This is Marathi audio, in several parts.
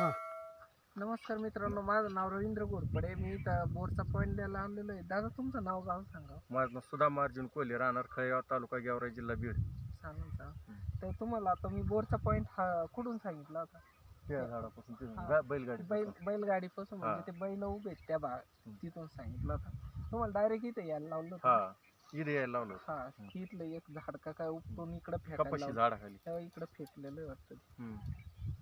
हां. नमस्कार मित्रांनो माझं नाव रवींद्र घोरपडे. मी इथं बोरचा पॉईंट द्यायला आलेलो आहे. दादा तुमचं नाव गाव सांगा. माझं नाव सुदाम अर्जुन कोहली राहणार खळेगाव तालुका गेवराई जिल्हा बीड. चालेल चालेल तर तुम्हाला आता मी बोरचा पॉईंट हा कुठून सांगितला होता त्या झाडापासून ते हा. गा- बैलगाडी बैल बैलगाडीपासून म्हणजे. ते बैल उभे आहेत त्या भाग हम्म. तिथून सांगितलं होता तुम्हाला डायरेक्ट इथे यायला लावलं होतं हा इथे यायला लावलं होतं. हा इथलं एक झाड का काय उपटून इकडे फेकायला कपाशी लावलं. झाडाखाली. तेव्हा इकडे फेकलेलं वाटतं. हम्म.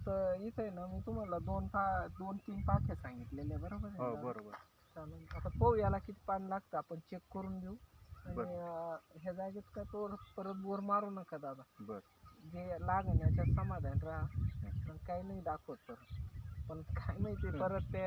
तर इथे आहे ना मी तुम्हाला दोन पा दोन तीन पाख्या सांगितलेल्या बरोबर आहे हो ना? बरोबर. चालेल. आता पाहू याला किती पाणी लागतं आपण चेक करून घेऊ. आणि बरं. अं, ह्या जागेत काय तो परत बोर मारू नका दादा. बर. जे लागण याच्यात समाधान राहा. पण काही नाही दाखवत परत. पण काय माहिती परत ते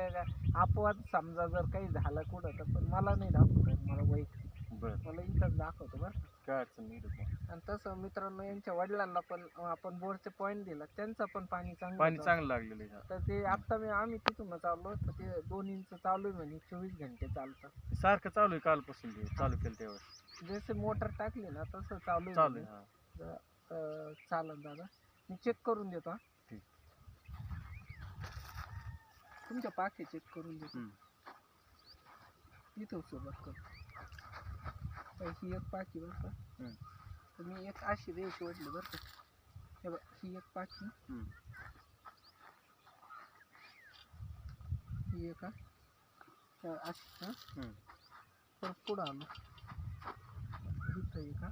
अपवाद समजा जर काही झालं कुठं तर पण मला नाही दाखवत मला वाईट बर मला इथंच दाखवतो बरं का. काय अडचण नाही त्याच्यात. आणि तसं मित्रांनो यांच्या वडिलांना पण अं, आपण बोरचे पॉईंट दिला त्यांचं पण पाणी चांगलं पाणी होतं. चांगलं लागलेलं आहे तर ते आता मी आम्ही तिथूनच आलो तर ते दोन इंच चालू आहे म्हणे चोवीस घंटे चालतं सारखं चालू आहे कालपासून ते चालू केलं तेव्हा जसे मोटर टाकली ना तसं चालू आहे चालू म्हणे. आहे हा तर, अं, चालेल दादा मी चेक करून देतो हा. ठीक. तुमच्या पाखे चेक करून देतो हम्म. इथं सुरुवात कर ही एक पाखी बरं का. हम्म. तर मी एक अशी रेष ओढली बरं का. हे बघ ही एक पाखी हम्म. ही एक अशी हा हम्म. परत पुढं आलो इथं एक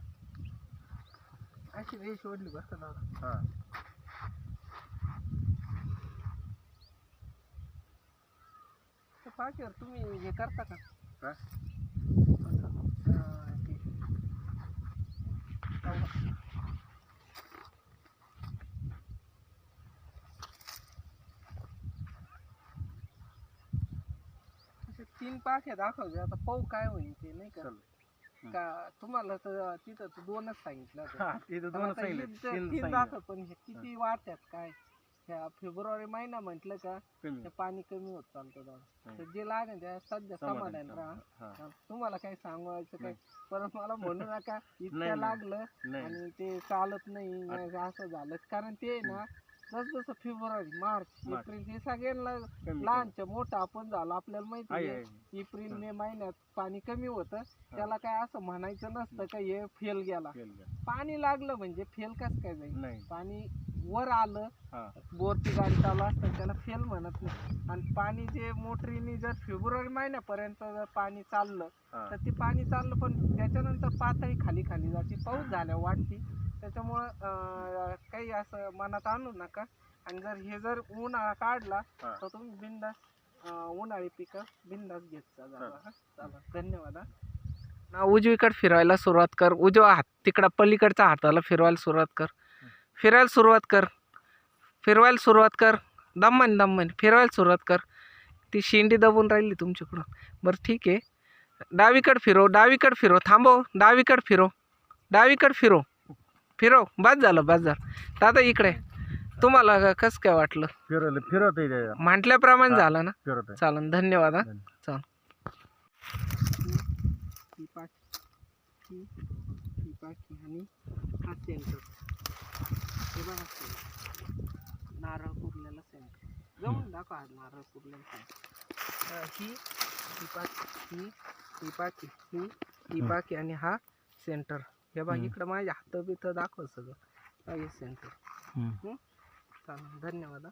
अशी रेष ओढली बरं का दादा. हा. तर पाखीवर तुम्ही हे करता का? तीन पाख्या दाखवते आता पाहू काय होईल ते नाही का. का तुम्हाला तर तिथं तर दोनच सांगितलं होतं. हा, पण दोन आता सांगितले. तीन तीन सांगितलं. दाखव पण हे किती वाढतात काय? ह्या फेब्रुवारी महिना म्हटलं का कमी. ते पाणी कमी होत चालतं दादा. तर जे लागेल त्या सध्या समाधान समाधान राहा. हा, तुम्हाला काही सांगायचं काय. परत मला म्हणू नका इतक्या नाही. लागलं नाही. आणि ते चालत नाही नाही असं झालं. कारण ते ना जस जसं फेब्रुवारी मार्च मार्च. एप्रिल हे सगळ्यांना कमी लहानच्या मोठं आपण झालो आपल्याला माहिती आहे. एप्रिल. मे महिन्यात पाणी कमी होतं. त्याला काय असं म्हणायचं नसतं का हे फेल गेला? पाणी लागलं म्हणजे फेल कस काय जाईल? नाही. पाणी वर आलं हा. बोरची गाडी चालू असतं त्याला फेल म्हणत नाही. आणि पाणी जे मोटरीने जर फेब्रुवारी महिन्यापर्यंत जर पाणी चाललं हा. तर ते पाणी चाललं पण त्याच्यानंतर पातळी खाली खाली जाते. पाऊस झाल्यावर वाढते त्याच्यामुळं अं, काही असं मनात आणू नका. आणि जर हे जर उन्हाळा काढला हा. तर तुम्ही बिंदास उन्हाळी पिकं बिंदास घेत जा. हा. चालेल धन्यवाद हा. ना उजवीकडे फिरवायला सुरुवात कर. उजवा हात तिकडं पलीकडच्या हाताला फिरवायला सुरुवात कर. फिरायला सुरुवात कर. फिरवायला सुरुवात कर. दमन दमन. फिरवायला सुरुवात कर. ती शेंडी दबून राहिली तुमच्याकडून. बरं ठीक आहे. डावीकडे फिरव डावीकडे फिरव थांबव. डावीकडे फिरव डावीकडे फिरव फिरव बस झालं बस झालं. दादा इकडे. तुम्हाला कसं काय वाटलं? फिरवलं. फिरवत आहे म्हटल्याप्रमाणे. झालं ना? फिरवत चालन. धन्यवाद हा. चाल आणि हा सेंटर हे बघा. नारळ पुरलेला सेंटर जाऊन दाखवा हा नारळ पुरलेला सेंटर अं, ही ही पाठी ही ही ही ही आणि हा सेंटर हे बघा हम्म. इकडं माझ्या हात बित दाखव सगळं. हा हे सेंटर हम्म. चालेल धन्यवाद हा.